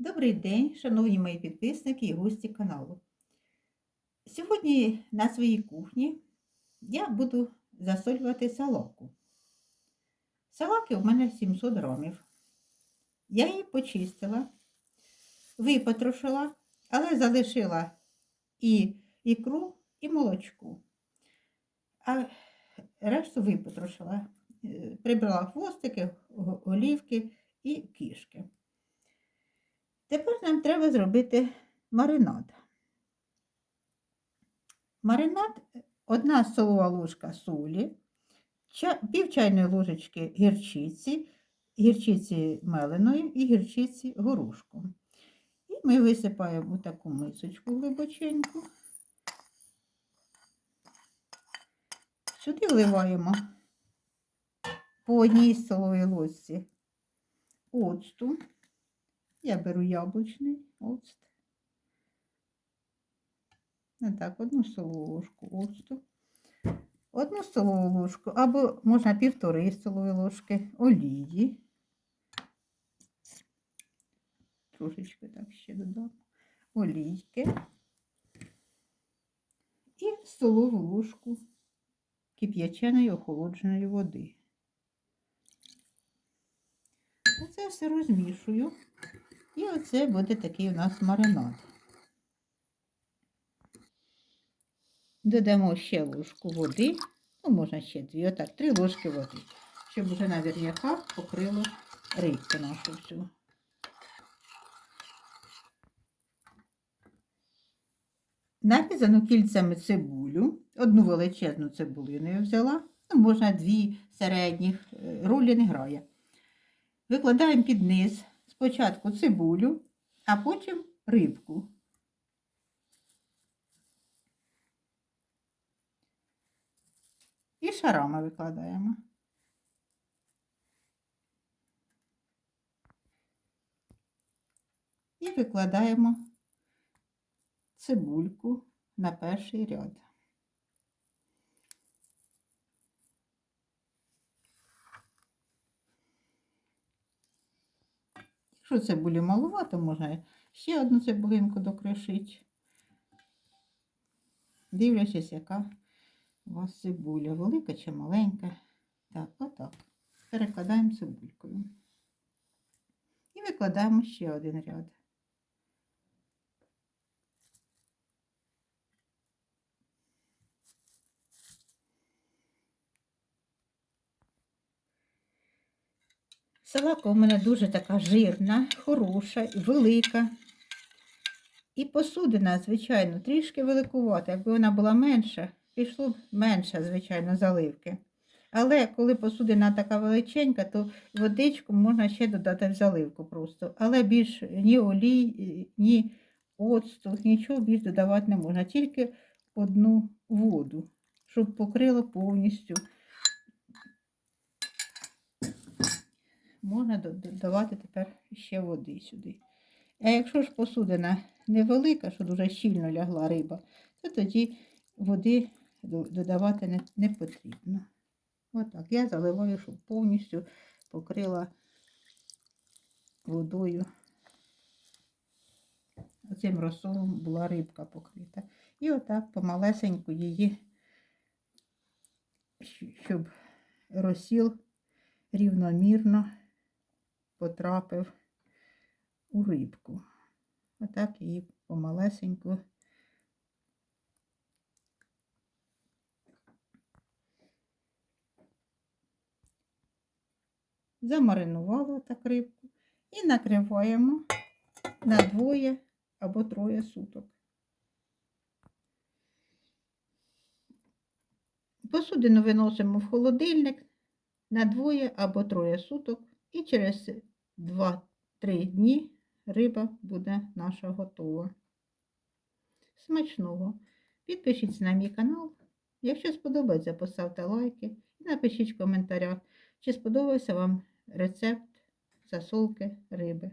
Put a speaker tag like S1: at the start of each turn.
S1: Добрий день, шановні мої підписники і гості каналу. Сьогодні на своїй кухні я буду засолювати салаку. Салаки у мене 700 грамів. Я її почистила, випотрошила, але залишила і ікру, і молочку. А решту випотрошила. Е, Прибрала хвостики, голівки і кішки. Тепер нам треба зробити маринад. Маринад одна столова ложка солі, пів чайної ложечки гірчиці, гірчиці меленої і гірчиці горошку. І ми висипаємо у таку мисочку глибоченьку. Сюди вливаємо по одній столовій ложці оцту. Я беру яблучний оцт. Так, одну столову ложку оцту. Одну столову ложку, або можна півтори столові ложки олії. Трошечки так ще додам. Олійки. І столову ложку кип'яченої охолодженої води. Оце все розмішую. І оце буде такий у нас маринад. Додамо ще ложку води, ну, можна ще дві, отак, три ложки води, щоб вже наверняка покрило рибку нашу всю. Нарізану кільцями цибулю, одну величезну цибулину я взяла, ну, можна дві середніх, е, ролі не грає. Викладаємо під низ спочатку цибулю, а потім рибку. І шарами викладаємо. І викладаємо цибульку на перший ряд. Якщо цибулі малувато, можна ще одну цибулинку докришити. Дивлячись, яка у вас цибуля, велика чи маленька. Так, отак. Перекладаємо цибулькою. І викладаємо ще один ряд. Салака у мене дуже така жирна, хороша, велика. І посудина, звичайно, трішки великувата. Якби вона була менша, пішло б менше, звичайно, заливки. Але коли посудина така величенька, то водичку можна ще додати в заливку просто. Але більш ні олій, ні оцту, нічого більш додавати не можна. Тільки одну воду, щоб покрило повністю. Можна додавати тепер ще води сюди. А якщо ж посудина невелика, що дуже щільно лягла риба, то тоді води додавати не, потрібно. Отак. Я заливаю, щоб повністю покрила водою. Оцим розсолом була рибка покрита. І отак помалесеньку її, щоб розсіл рівномірно потрапив у рибку. Отак її помалесеньку. Замаринувала так рибку і накриваємо на двоє або троє суток. Посудину виносимо в холодильник на двоє або троє суток, і через 2-3 дні риба буде наша готова. Смачного! Підпишіться на мій канал. Якщо сподобається, поставте лайки і напишіть в коментарях, чи сподобався вам рецепт засолки риби.